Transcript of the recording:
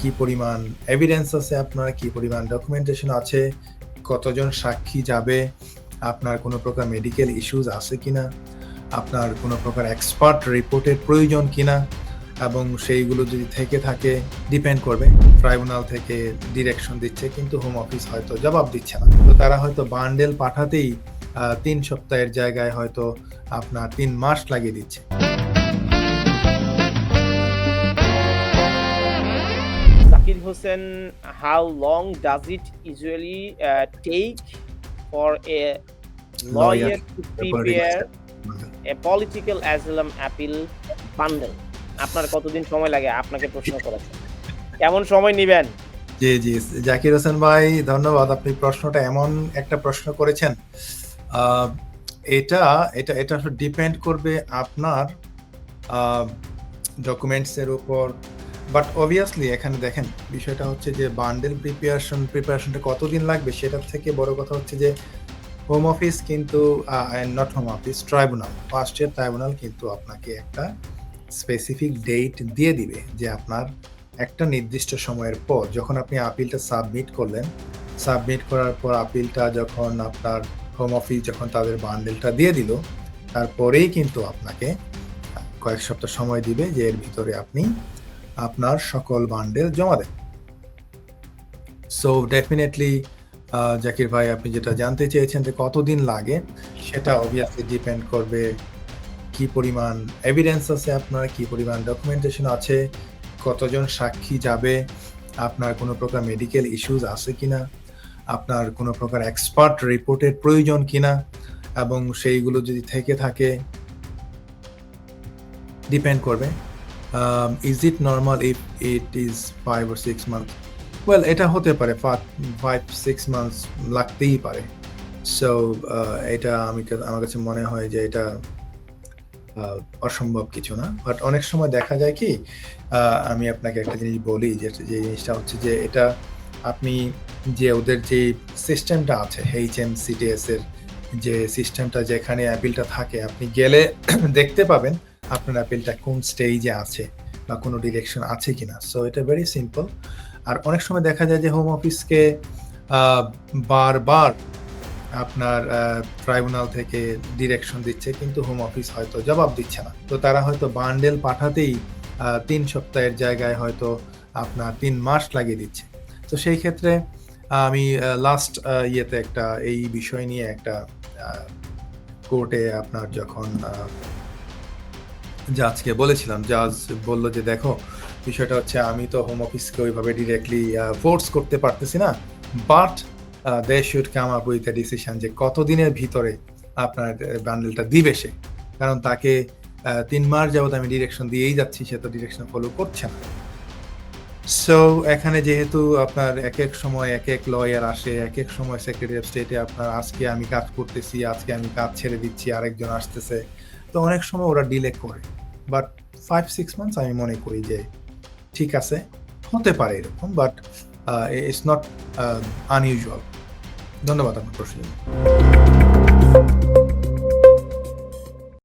কি পরিমাণ এভিডেন্স আছে, আপনার কি পরিমাণ ডকুমেন্টেশন আছে, কতজন সাক্ষী যাবে, আপনার কোনো প্রকার মেডিকেল ইস্যুজ আছে কিনা, আপনার কোনো প্রকার এক্সপার্ট রিপোর্টের প্রয়োজন কিনা, এবং সেইগুলো যদি থেকে থাকে ডিপেন্ড করবে। ট্রাইব্যুনাল থেকে ডিরেকশন দিচ্ছে, কিন্তু হোম অফিস হয়তো জবাব দিচ্ছে না। তো তারা হয়তো বান্ডেল পাঠাতেই তিন সপ্তাহের জায়গায় হয়তো আপনার তিন মাস লাগিয়ে দিচ্ছে। Hussain, how long does it usually uh, take for a lawyer to prepare a political asylum appeal bundle? আপনার কতদিন সময় লাগে? আপনাকে প্রশ্ন করেছে। কেমন সময় নেবেন? জি জি। জাকির হোসেন ভাই ধন্যবাদ। আপনি প্রশ্নটা এমন একটা প্রশ্ন করেছেন এটা এটা এটা ডিপেন্ড করবে আপনার ডকুমেন্টস এর উপর বাট অবভিয়াসলি এখানে দেখেন, বিষয়টা হচ্ছে যে বান্ডেল প্রিপারেশন প্রিপারেশনটা কতদিন লাগবে সেটার থেকে বড় কথা হচ্ছে যে হোম অফিস কিন্তু not home office tribunal first year tribunal কিন্তু আপনাকে একটা স্পেসিফিক ডেট দিয়ে দিবে যে আপনার একটা নির্দিষ্ট সময়ের পর যখন আপনি আপিলটা সাবমিট করলেন সাবমিট করার পর আপিলটা যখন আপনার হোম অফিস যখন তাদের বান্ডেলটা দিয়ে দিল, তারপরেই কিন্তু আপনাকে কয়েক সপ্তাহ সময় দিবে যে এর ভিতরে আপনি আপনার সকল বান্ডেল জমা দেন। সো ডেফিনেটলি জাকির ভাই, আপনি যেটা জানতে চেয়েছেন যে কতদিন লাগে, সেটা অবভিয়াসলি ডিপেন্ড করবে কি পরিমাণ এভিডেন্স আছে আপনার, কি পরিমাণ ডকুমেন্টেশন আছে, কতজন সাক্ষী যাবে, আপনার কোনো প্রকার মেডিকেল ইস্যুজ আছে কিনা, আপনার কোনো প্রকার এক্সপার্ট রিপোর্টের প্রয়োজন কিনা, এবং সেইগুলো যদি থেকে থাকে ডিপেন্ড করবে। Is it normal if it is five or six month well এটা হতে পারে ফাইভ সিক্স মান্থস লাগতেই পারে। সো এটা আমি আমার কাছে মনে হয় যে এটা আহ, অসম্ভব কিছু না। বাট অনেক সময় দেখা যায় কি আমি আপনাকে একটা জিনিস বলি যে যে জিনিসটা হচ্ছে যে এটা আপনি যে ওদের যে সিস্টেমটা আছে এইচ এম সিটিএস এর যে সিস্টেমটা যেখানে অ্যাপিলটা থাকে আপনি গেলে দেখতে পাবেন আপনার অ্যাপিলটা কোন স্টেজে আছে বা কোনো ডিরেকশন আছে কিনা। সো এটা ভেরি সিম্পল আর অনেক সময় দেখা যায় যে হোম অফিসকে বারবার আপনার ট্রাইব্যুনাল থেকে ডিরেকশন দিচ্ছে, কিন্তু হোম অফিস হয়তো জবাব দিচ্ছে না। তো তারা হয়তো বান্ডেল পাঠাতেই তিন সপ্তাহের জায়গায় হয়তো আপনার তিন মাস লাগিয়ে দিচ্ছে। তো সেই ক্ষেত্রে আমি লাস্ট ইয়েতে একটা, এই বিষয় নিয়ে একটা কোর্টে আপনার যখন আহ, জাজকে বলেছিলাম জাজ বলল যে দেখো বিষয়টা হচ্ছে আমি তো হোম অফিসকে ওইভাবে ডিরেক্টলি ফোর্স করতে পারতেছি না but they should come up with a decision যে কতদিনের ভিতরে আপনার বান্ডেলটা দিবে সে। কারণ তাকে তিন মাস যাবত আমি ডিরেকশন দিয়েই যাচ্ছি সে তো ডিরেকশন ফলো করছে না। সো এখানে যেহেতু আপনার এক এক সময় এক এক লয়ার আসে এক এক সময় সেক্রেটারি অফ স্টেটে আপনার আজকে আমি কাজ করতেছি আজকে আমি কাজ ছেড়ে দিচ্ছি আরেকজন আসতেছে তো অনেক সময় ওরা ডিলে করে। বাট ফাইভ সিক্স মান্থস আমি মনে করি যে ঠিক আছে। হতে পারে এরকম বাট ইটস নট আনইউজুয়াল ধন্যবাদ আপনার প্রশ্ন